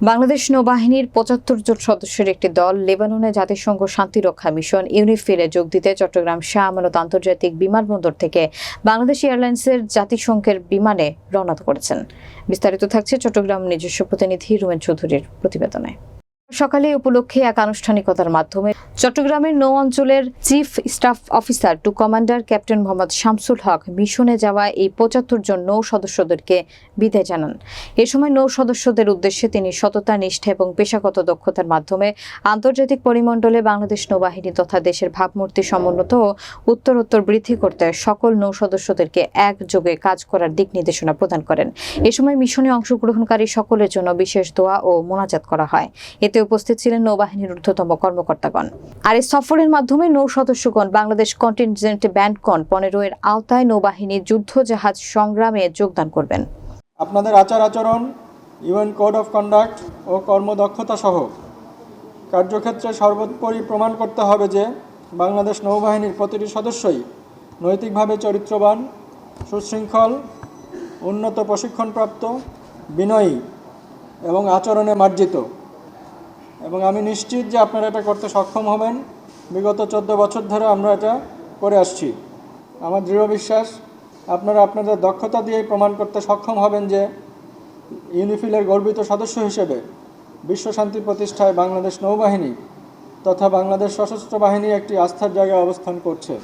বাংলাদেশ নৌবাহিনীর পঁচাত্তর জন সদস্যের একটি দল লেবাননে জাতিসংঘ শান্তিরক্ষা মিশন ইউনিফিলে যোগ দিতে চট্টগ্রাম শাহ আমানত আন্তর্জাতিক বিমানবন্দর থেকে বাংলাদেশ এয়ারলাইন্সের জাতিসংঘের বিমানে রওনা করেছেন। বিস্তারিত থাকছে চট্টগ্রাম নিজস্ব প্রতিনিধি রুমেন চৌধুরীর প্রতিবেদনে। সকালে উপলক্ষে এক আনুষ্ঠানিকতার মাধ্যমে চট্টগ্রামের নৌ অঞ্চলের chief staff officer to commander captain Mohammad Shamsul Haque মিশনে যাওয়া এই পঁচাত্তর জন নৌ সদস্যদেরকে বিদায় জানান। এ সময় নৌ সদস্যদের উদ্দেশ্যে তিনি সততা, নিষ্ঠা এবং পেশাগত দক্ষতার মাধ্যমে আন্তর্জাতিক পরিমণ্ডলে বাংলাদেশ নৌবাহিনী তথা দেশের ভাবমূর্তি সমুন্নত ও উত্তরোত্তর বৃদ্ধি করতে সকল নৌ সদস্যদেরকে একযোগে কাজ করার দিক নির্দেশনা প্রদান করেন। এ সময় মিশনে অংশগ্রহণকারী সকলের জন্য বিশেষ দোয়া ও মোনাজাত করা হয়। এতে উপস্থিত ছিলেন নৌবাহিনীর ঊর্ধ্বতম কর্মকর্তাগণ। আর এই সফরের মাধ্যমে নৌ সদস্যগণ বাংলাদেশ কন্টিনজেন্ট ব্যান্ডকন পনেরো এর আওতায় নৌবাহিনীর যুদ্ধ জাহাজ সংগ্রামে যোগদান করবেন। আপনাদের আচার আচরণ ইউএন কোড অফ কন্ডাক্ট ও কর্মদক্ষতা সহ কার্যক্ষেত্রে সর্বোপরি প্রমাণ করতে হবে যে বাংলাদেশ নৌবাহিনীর প্রতিটি সদস্যই নৈতিকভাবে চরিত্রবান, সুশৃঙ্খল, উন্নত প্রশিক্ষণপ্রাপ্ত, বিনয়ী এবং আচরণে মার্জিত। এবং আমি নিশ্চিত যে আপনারা এটা করতে সক্ষম হবেন। বিগত চোদ্দ বছর ধরে আমরা এটা করে আসছি। আমার দৃঢ় বিশ্বাস, আপনারা আপনাদের দক্ষতা দিয়েই প্রমাণ করতে সক্ষম হবেন যে ইউনিফিলের গর্বিত সদস্য হিসেবে বিশ্ব শান্তি প্রতিষ্ঠায় বাংলাদেশ নৌবাহিনী তথা বাংলাদেশ সশস্ত্র বাহিনী একটি আস্থার জায়গায় অবস্থান করছে।